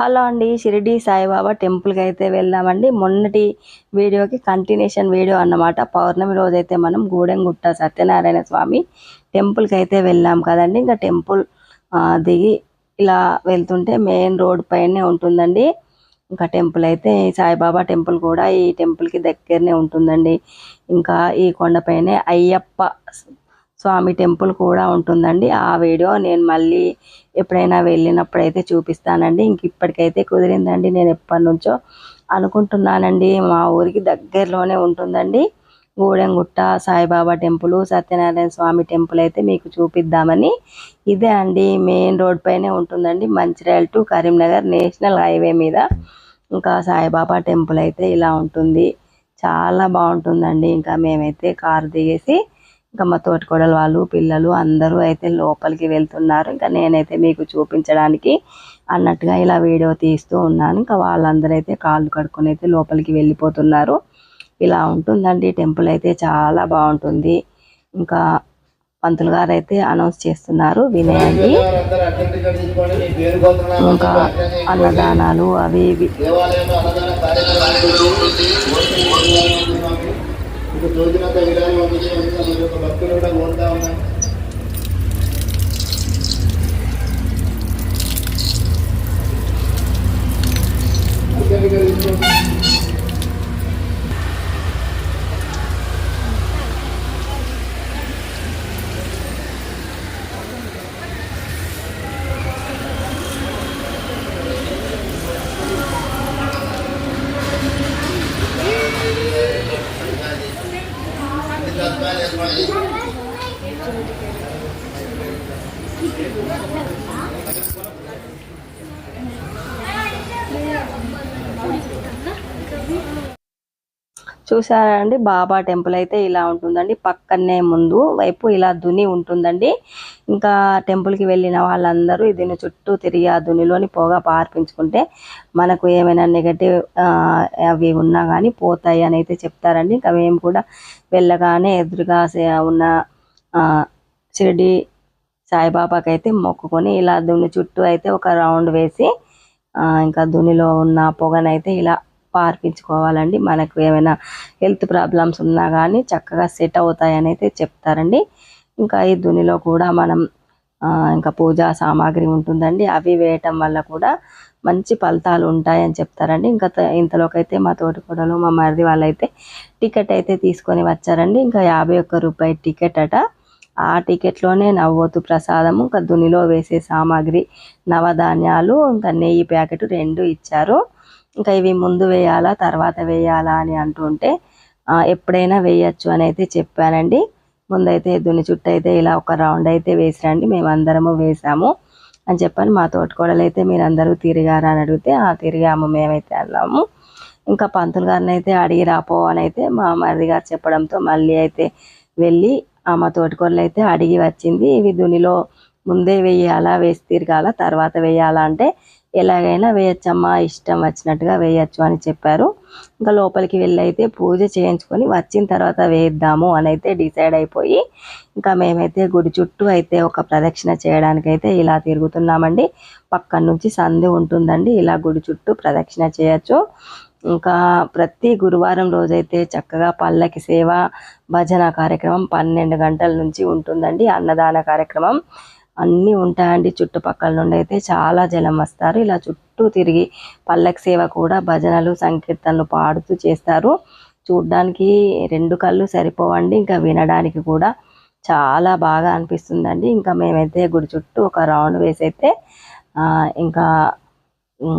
Hello అండి షిరిడి సాయిబాబా టెంపుల్కి అయితే వెళ్దామండి. మొన్నటి వీడియోకి కంటిన్యూషన్ వీడియో అన్నమాట. పౌర్ణమి రోజైతే మనం గూడెంగుట్ట సత్యనారాయణ స్వామి టెంపుల్కి అయితే వెళ్ళాం కదండి. ఇంకా టెంపుల్ దిగి ఇలా వెళ్తుంటే మెయిన్ రోడ్ పైనే ఉంటుందండి. ఇంకా టెంపుల్ అయితే ఈ సాయిబాబా టెంపుల్ కూడా ఈ టెంపుల్కి దగ్గరనే ఉంటుందండి. ఇంకా ఈ కొండపైనే అయ్యప్ప స్వామి టెంపుల్ కూడా ఉంటుందండి. ఆ వీడియో నేను మళ్ళీ ఎప్పుడైనా వెళ్ళినప్పుడు అయితే చూపిస్తానండి. ఇంక ఇప్పటికైతే కుదిరిందండి. నేను ఎప్పటి నుంచో అనుకుంటున్నానండి. మా ఊరికి దగ్గరలోనే ఉంటుందండి. గూడెంగుట్ట సాయిబాబా టెంపుల్ సత్యనారాయణ స్వామి టెంపుల్ అయితే మీకు చూపిద్దామని. ఇదే అండి మెయిన్ రోడ్ పైనే ఉంటుందండి. Mancherial to Karimnagar national highway మీద ఇంకా సాయిబాబా టెంపుల్ అయితే ఇలా ఉంటుంది. చాలా బాగుంటుందండి. ఇంకా మేమైతే కారు దిగేసి ఇంకా మా తోటికోడలు వాళ్ళు పిల్లలు అందరూ అయితే లోపలికి వెళ్తున్నారు. ఇంకా నేనైతే మీకు చూపించడానికి అన్నట్టుగా ఇలా వీడియో తీస్తూ ఉన్నాను. ఇంకా వాళ్ళందరూ అయితే కాళ్ళు కడుక్కొని అయితే లోపలికి వెళ్ళిపోతున్నారు. ఇలా ఉంటుందండి. టెంపుల్ అయితే చాలా బాగుంటుంది. ఇంకా పంతులు గారు అయితే అనౌన్స్ చేస్తున్నారు. వినేయండి ఇంకా అన్నదానాలు అవి ఇవి. మీకు తోచినంత విధానం ఉంటుంది అందుకే భక్తులు కూడా కోరుతా ఉన్నాం. చూసారా అండి? బాబా టెంపుల్ అయితే ఇలా ఉంటుందండి. పక్కనే ముందు వైపు ఇలా దుని ఉంటుందండి. ఇంకా టెంపుల్కి వెళ్ళిన వాళ్ళందరూ దీని చుట్టూ తిరిగి ఆ దునిలోని పొగ పార్పించుకుంటే మనకు ఏమైనా నెగటివ్ అవి ఉన్నా కానీ పోతాయి అని అయితే చెప్తారండి. ఇంకా మేము కూడా వెళ్ళగానే ఎదురుగా ఉన్న షిరిడి సాయిబాబాకి అయితే మొక్కుకొని ఇలా దుని చుట్టూ అయితే ఒక రౌండ్ వేసి ఇంకా దునిలో ఉన్న పొగనైతే ఇలా పార్పించుకోవాలండి. మనకు ఏమైనా హెల్త్ ప్రాబ్లమ్స్ ఉన్నా కానీ చక్కగా సెట్ అవుతాయని అయితే చెప్తారండి. ఇంకా ఈ దునిలో కూడా మనం ఇంకా పూజా సామాగ్రి ఉంటుందండి. అవి వేయటం వల్ల కూడా మంచి ఫలితాలు ఉంటాయని చెప్తారండి. ఇంకా ఇంతలోకైతే మా తోటికూడలు మా మరిది వాళ్ళైతే టికెట్ అయితే తీసుకొని వచ్చారండి. ఇంకా యాభై ఒక్క రూపాయి టికెట్ అట. ఆ టికెట్లోనే నవ్వోతు ప్రసాదము ఇంకా దునిలో వేసే సామాగ్రి నవధాన్యాలు ఇంకా నెయ్యి ప్యాకెట్ రెండు ఇచ్చారు. ఇంకా ఇవి ముందు వేయాలా తర్వాత వేయాలా అని అంటుంటే ఎప్పుడైనా వేయచ్చు అని అయితే చెప్పానండి. ముందైతే దుని చుట్టూ అయితే ఇలా ఒక రౌండ్ అయితే వేసిరండి. మేము అందరము వేసాము అని చెప్పని మా తోటకోడలు అయితే మీరు అందరూ తిరిగారా అని అడిగితే ఆ తిరిగాము మేమైతే అన్నాము ఇంకా పంతులు గారిని అయితే అడిగి రాపో అని అయితే మా మరిది గారు చెప్పడంతో మళ్ళీ అయితే వెళ్ళి ఆ మా తోటికోడలు అయితే అడిగి వచ్చింది ఇవి దునిలో ముందే వేయాలా వేసి తిరగాల తర్వాత వేయాలా? అంటే ఎలాగైనా వేయచ్చమ్మా ఇష్టం వచ్చినట్టుగా వేయచ్చు అని చెప్పారు. ఇంకా లోపలికి వెళ్ళైతే పూజ చేయించుకొని వచ్చిన తర్వాత వేద్దాము అని అయితే డిసైడ్ అయిపోయి ఇంకా మేమైతే గుడి చుట్టూ అయితే ఒక ప్రదక్షిణ చేయడానికైతే ఇలా తిరుగుతున్నామండి. పక్కన నుంచి సంధి ఉంటుందండి ఇలా గుడి చుట్టూ ప్రదక్షిణ చేయొచ్చు. ఇంకా ప్రతి గురువారం రోజైతే చక్కగా పల్లకి సేవ భజన కార్యక్రమం పన్నెండు గంటల నుంచి ఉంటుందండి అన్నదాన కార్యక్రమం. అన్నీ ఉంటాయండి. చుట్టుపక్కల నుండి అయితే చాలా జనం వస్తారు. ఇలా చుట్టూ తిరిగి పల్లకి సేవ కూడా భజనలు సంకీర్తనలు పాడుతూ చేస్తారు. చూడ్డానికి రెండు కళ్ళు సరిపోవండి. ఇంకా వినడానికి కూడా చాలా బాగా అనిపిస్తుందండి. ఇంకా మేమైతే గుడి చుట్టూ ఒక రౌండ్ వేసైతే అయితే ఇంకా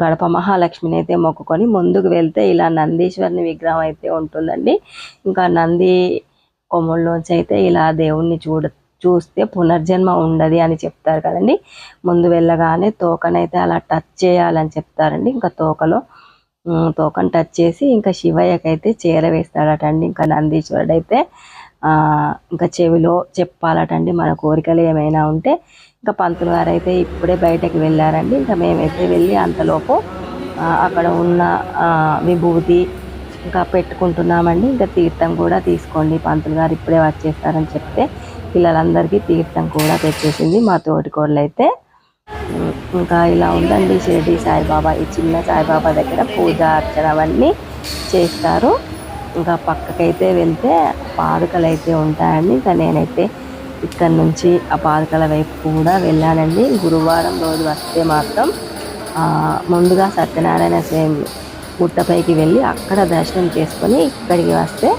గడప మహాలక్ష్మిని అయితే మొక్కుకొని ముందుకు వెళ్తే ఇలా నందీశ్వరుని విగ్రహం అయితే ఉంటుందండి. ఇంకా నంది కొమ్ముల్లోంచి అయితే ఇలా దేవుణ్ణి చూడ చూస్తే పునర్జన్మ ఉండదు అని చెప్తారు కదండి. ముందు వెళ్ళగానే తోకనైతే అలా టచ్ చేయాలని చెప్తారండి. ఇంకా తోకలో తోకను టచ్ చేసి ఇంకా శివయ్యకైతే చేరవేస్తాడటండి ఇంకా నందీశ్వరుడు అయితే ఇంకా చెవిలో చెప్పాలటండి. మన కోరికలు ఏమైనా ఉంటే ఇంకా పంతులు గారు అయితే ఇప్పుడే బయటకు వెళ్ళారండి. ఇంకా మేమైతే వెళ్ళి అంతలోపు అక్కడ ఉన్న విభూతి ఇంకా పెట్టుకుంటున్నామండి. ఇంకా తీర్థం కూడా తీసుకోండి. పంతులు గారు ఇప్పుడే వచ్చేస్తారని చెప్తే పిల్లలందరికీ తీర్థం కూడా తెచ్చేసింది మా తోటికోళ్ళైతే. అయితే ఇంకా ఇలా ఉందండి షిరిడి సాయిబాబా ఈ చిన్న సాయిబాబా దగ్గర పూజ అర్చన అవన్నీ చేస్తారు. ఇంకా పక్కకైతే వెళ్తే పాదుకలు అయితే ఉంటాయండి. ఇంకా నేనైతే ఇక్కడ నుంచి ఆ పాదుకల వైపు కూడా వెళ్ళానండి. గురువారం రోజు వస్తే మాత్రం ముందుగా సత్యనారాయణ స్వామి గుట్టపైకి వెళ్ళి అక్కడ దర్శనం చేసుకొని ఇక్కడికి వస్తే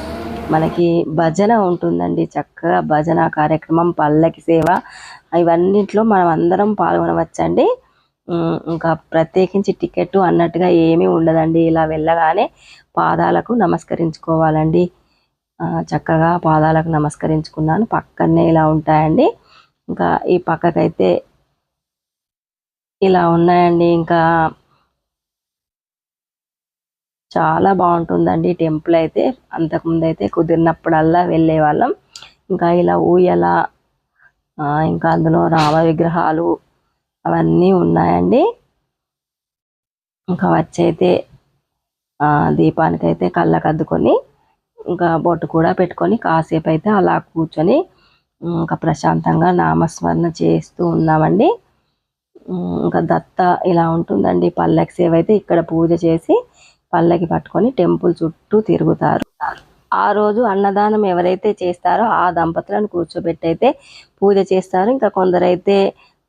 మనకి భజన ఉంటుందండి చక్కగా భజన కార్యక్రమం పల్లకి సేవ. ఇవన్నిట్లో మనం అందరం పాల్గొనవచ్చండి. ఇంకా ప్రత్యేకించి టికెట్ అన్నట్టుగా ఏమీ ఉండదండి. ఇలా వెళ్ళగానే పాదాలకు నమస్కరించుకోవాలండి. చక్కగా పాదాలకు నమస్కరించుకున్నాను. పక్కనే ఇలా ఉంటాయండి. ఇంకా ఈ పక్కకైతే ఇలా ఉన్నాయండి. ఇంకా చాలా బాగుంటుందండి టెంపుల్ అయితే. అంతకుముందు అయితే కుదిరినప్పుడల్లా వెళ్ళే వాళ్ళం ఇంకా ఇలా ఊయల ఇంకా అందులో రామ విగ్రహాలు అవన్నీ ఉన్నాయండి. ఇంకా వచ్చైతే ఆ, దీపానికైతే కళ్ళకు అద్దుకొని ఇంకా బొట్టు కూడా పెట్టుకొని కాసేపు అయితే అలా కూర్చొని ఇంకా ప్రశాంతంగా నామస్మరణ చేస్తూ ఉన్నామండి. ఇంకా దత్త ఇలా ఉంటుందండి పల్లకి సేవ అయితే ఇక్కడ పూజ చేసి పల్లకి పట్టుకొని టెంపుల్ చుట్టూ తిరుగుతారు. ఆ రోజు అన్నదానం ఎవరైతే చేస్తారో ఆ దంపతులను కూర్చోబెట్టయితే పూజ చేస్తారు. ఇంకా కొందరైతే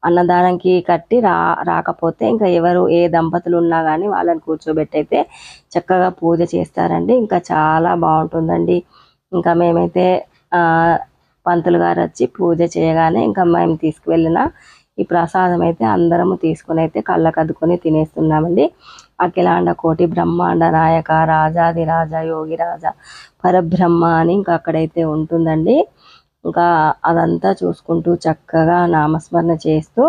అన్నదానంకి కట్టి రా రాకపోతే ఇంకా ఎవరు ఏ దంపతులు ఉన్నా కానీ వాళ్ళని కూర్చోబెట్టయితే చక్కగా పూజ చేస్తారండి. ఇంకా చాలా బాగుంటుందండి. ఇంకా మేమైతే పంతులు గారు వచ్చి పూజ చేయగానే ఇంకా మేము తీసుకువెళ్ళిన ఈ ప్రసాదం అయితే అందరము తీసుకుని అయితే కళ్ళకద్దుకొని తినేస్తున్నామండి. అఖిలాండ కోటి బ్రహ్మాండ నాయక రాజాది రాజా యోగి రాజా పరబ్రహ్మ అని ఇంకా అక్కడైతే ఉంటుందండి. ఇంకా అదంతా చూసుకుంటూ చక్కగా నామస్మరణ చేస్తూ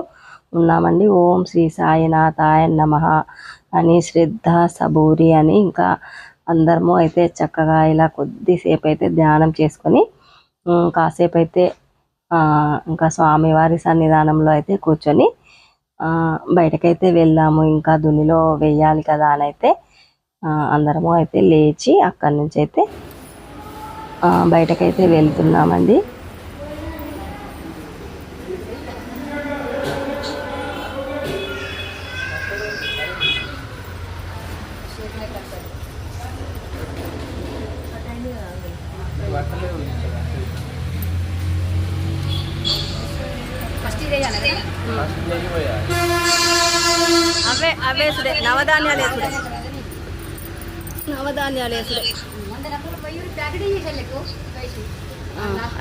ఉన్నామండి. ఓం శ్రీ సాయినాథాయ నమ అని శ్రద్ధ సబూరి అని ఇంకా అందరము అయితే చక్కగా ఇలా కొద్దిసేపు అయితే ధ్యానం చేసుకొని కాసేపు అయితే ఇంకా స్వామివారి సన్నిధానంలో అయితే కూర్చొని బయటకైతే వెళ్దాము. ఇంకా దున్నిలో వేయాలి కదా అని అయితే అందరము అయితే లేచి అక్కడి నుంచి అయితే బయటకైతే వెళ్తున్నామండి. అవే అవే సుడే. నవధాన్యాలు వేసుడే. నవధాన్యాలు వేసుడే.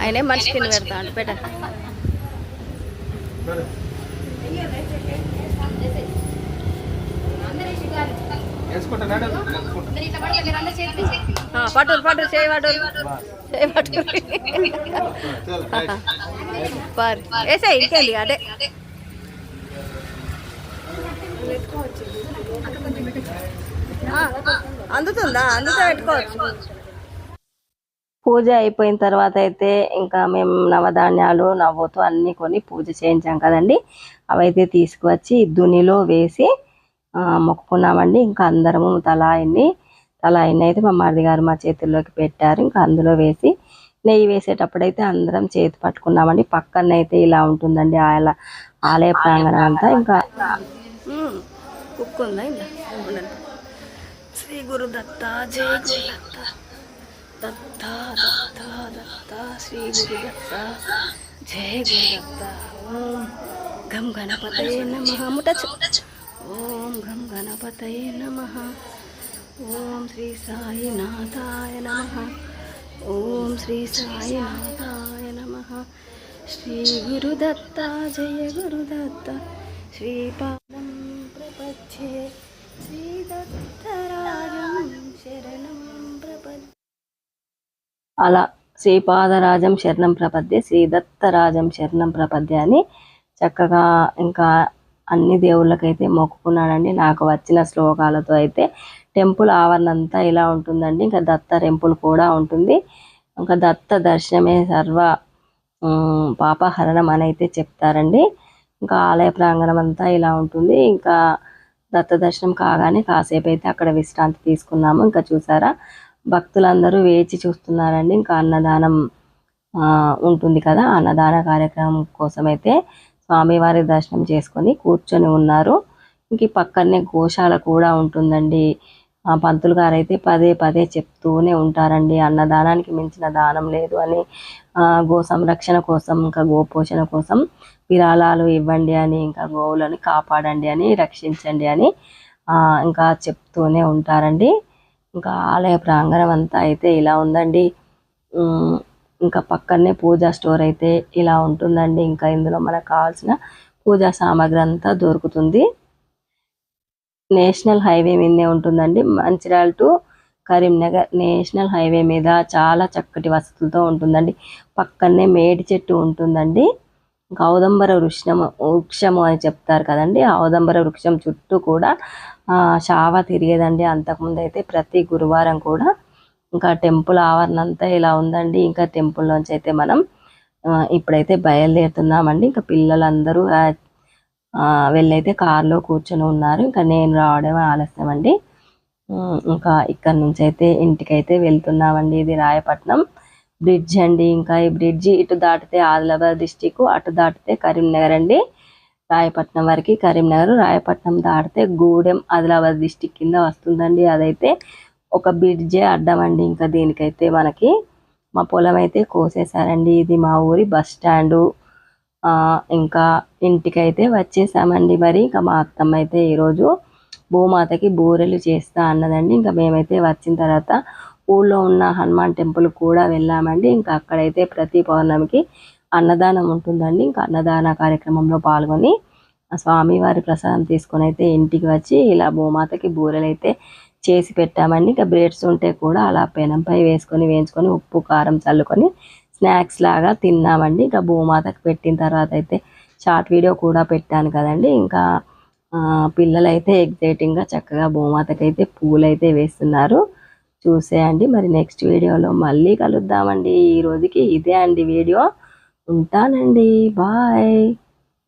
ఆయనే మనిషి కింద పెడతా అంటే పెట్ట పట్టురు పట్టురు చేయి పట్టురు చేయి పట్టురు ఇంకేంది అదే ఆ, అందుతుందా? అందుతో పెట్టుకోవచ్చు. పూజ అయిపోయిన తర్వాత అయితే ఇంకా మేము నవధాన్యాలు నవ్వుతూ అన్ని కొని పూజ చేయించాం కదండి. అవైతే తీసుకువచ్చి దునిలో వేసి మొక్కుకున్నామండి. ఇంకా అందరము తలా ఇన్ని తలా ఇన్ని అయితే మా మరిది గారు మా చేతుల్లోకి పెట్టారు. ఇంకా అందులో వేసి నెయ్యి వేసేటప్పుడైతే అందరం చేతి పట్టుకున్నామండి. పక్కన అయితే ఇలా ఉంటుందండి ఆల ఆలయ ప్రాంగణం అంతా. ఇంకా కుక్కు ఉందా ఇలా ఉండండి. శ్రీ గురు దత్త జయ గురు దత్త దత్త దత్త దత్త శ్రీ గురు దత్త జయ గురు దత్త ఓం గం గణపతయే నమ. ముటచు ఓం గం గణపతయే నమ. ఓం శ్రీ సాయినాథాయ నమ. ఓం శ్రీ సాయినాథాయ నమ. శ్రీ గురుదత్త జయ గురుదత్త. శ్రీపాదం ప్రపచ్చే అలా శ్రీపాదరాజం శరణం ప్రపద్య శ్రీదత్తరాజం శరణం ప్రపద్య అని చక్కగా ఇంకా అన్ని దేవుళ్ళకైతే మొక్కుకున్నాడండి. నాకు వచ్చిన శ్లోకాలతో అయితే టెంపుల్ ఆవరణ అంతా ఇలా ఉంటుందండి. ఇంకా దత్త టెంపుల్ కూడా ఉంటుంది. ఇంకా దత్త దర్శనమే సర్వ పాపహరణం అని అయితే చెప్తారండి. ఇంకా ఆలయ ప్రాంగణం అంతా ఇలా ఉంటుంది. ఇంకా దత్త దర్శనం కాగానే కాసేపు అయితే అక్కడ విశ్రాంతి తీసుకున్నాము. ఇంకా చూసారా? భక్తులందరూ వేచి చూస్తున్నారండి. ఇంకా అన్నదానం ఆ, ఉంటుంది కదా? అన్నదాన కార్యక్రమం కోసం అయితే స్వామివారి దర్శనం చేసుకొని కూర్చొని ఉన్నారు. ఇంక పక్కనే గోశాల కూడా ఉంటుందండి. ఆ పంతులు గారు అయితే పదే పదే చెప్తూనే ఉంటారండి. అన్నదానానికి మించిన దానం లేదు అని గో సంరక్షణ కోసం ఇంకా గోపోషణ కోసం విరాళాలు ఇవ్వండి అని ఇంకా గోవులను కాపాడండి అని రక్షించండి అని ఇంకా చెప్తూనే ఉంటారండి. ఇంకా ఆలయ ప్రాంగణం అంతా అయితే ఇలా ఉందండి. ఇంకా పక్కనే పూజా స్టోర్ అయితే ఇలా ఉంటుందండి. ఇంకా ఇందులో మనకు కావాల్సిన పూజా సామాగ్రి అంతా దొరుకుతుంది. నేషనల్ హైవే మీదే ఉంటుందండి. Mancherial to Karimnagar national highway మీద చాలా చక్కటి వసతులతో ఉంటుందండి. పక్కనే మేడి చెట్టు ఉంటుందండి. ఇంకా ఔదంబర వృక్షము వృక్షము అని చెప్తారు కదండి. ఔదంబర వృక్షం చుట్టూ కూడా షావ తిరిగేదండి. అంతకుముందు అయితే ప్రతి గురువారం కూడా ఇంకా టెంపుల్ ఆవరణ అంతా ఇలా ఉందండి. ఇంకా టెంపుల్ నుంచి అయితే మనం ఇప్పుడైతే బయలుదేరుతున్నామండి. ఇంకా పిల్లలందరూ వెళ్ళైతే కారులో కూర్చొని ఉన్నారు. ఇంకా నేను రావడం ఆలస్యం అండి. ఇంకా ఇక్కడ నుంచి అయితే ఇంటికైతే వెళ్తున్నామండి. ఇది రాయపట్నం బ్రిడ్జ్ అండి. ఇంకా ఈ బ్రిడ్జి ఇటు దాటితే ఆదిలాబాద్ డిస్టిక్ అటు దాటితే కరీంనగర్ అండి. రాయపట్నం వరకు కరీంనగర్ రాయపట్నం దాటితే గూడెం ఆదిలాబాద్ డిస్టిక్ కింద వస్తుందండి. అదైతే ఒక బ్రిడ్జే అడ్డం అండి. ఇంకా దీనికైతే మనకి మా పొలం అయితే కోసేసారండి ఇది మా ఊరి బస్ స్టాండు. ఇంకా ఇంటికైతే వచ్చేసామండి మరి. ఇంకా మా అత్తమ్మ అయితే ఈరోజు భూమాతకి బూరెలు చేస్తా అన్నదండి. ఇంకా మేమైతే వచ్చిన తర్వాత ఊళ్ళో ఉన్న హనుమాన్ టెంపుల్ కూడా వెళ్ళామండి. ఇంకా అక్కడైతే ప్రతి పౌర్ణమికి అన్నదానం ఉంటుందండి. ఇంకా అన్నదాన కార్యక్రమంలో పాల్గొని స్వామివారి ప్రసాదం తీసుకొని అయితే ఇంటికి వచ్చి ఇలా భూమాతకి బూరెలు అయితే చేసి పెట్టామండి. ఇంకా బ్రెడ్స్ ఉంటే కూడా అలా పెనంపై వేసుకొని వేయించుకొని ఉప్పు కారం చల్లుకొని స్నాక్స్ లాగా తిన్నామండి. ఇంకా భూమాతకి పెట్టిన తర్వాత అయితే షార్ట్ వీడియో కూడా పెట్టాను కదండి. ఇంకా పిల్లలైతే ఎగ్జైటింగ్గా చక్కగా భూమాతకైతే పూలైతే వేస్తున్నారు. చూసేయండి. మరి నెక్స్ట్ వీడియోలో మళ్ళీ కలుద్దామండి. ఈ రోజుకి ఇదే అండి వీడియో. ఉంటానండి. బాయ్.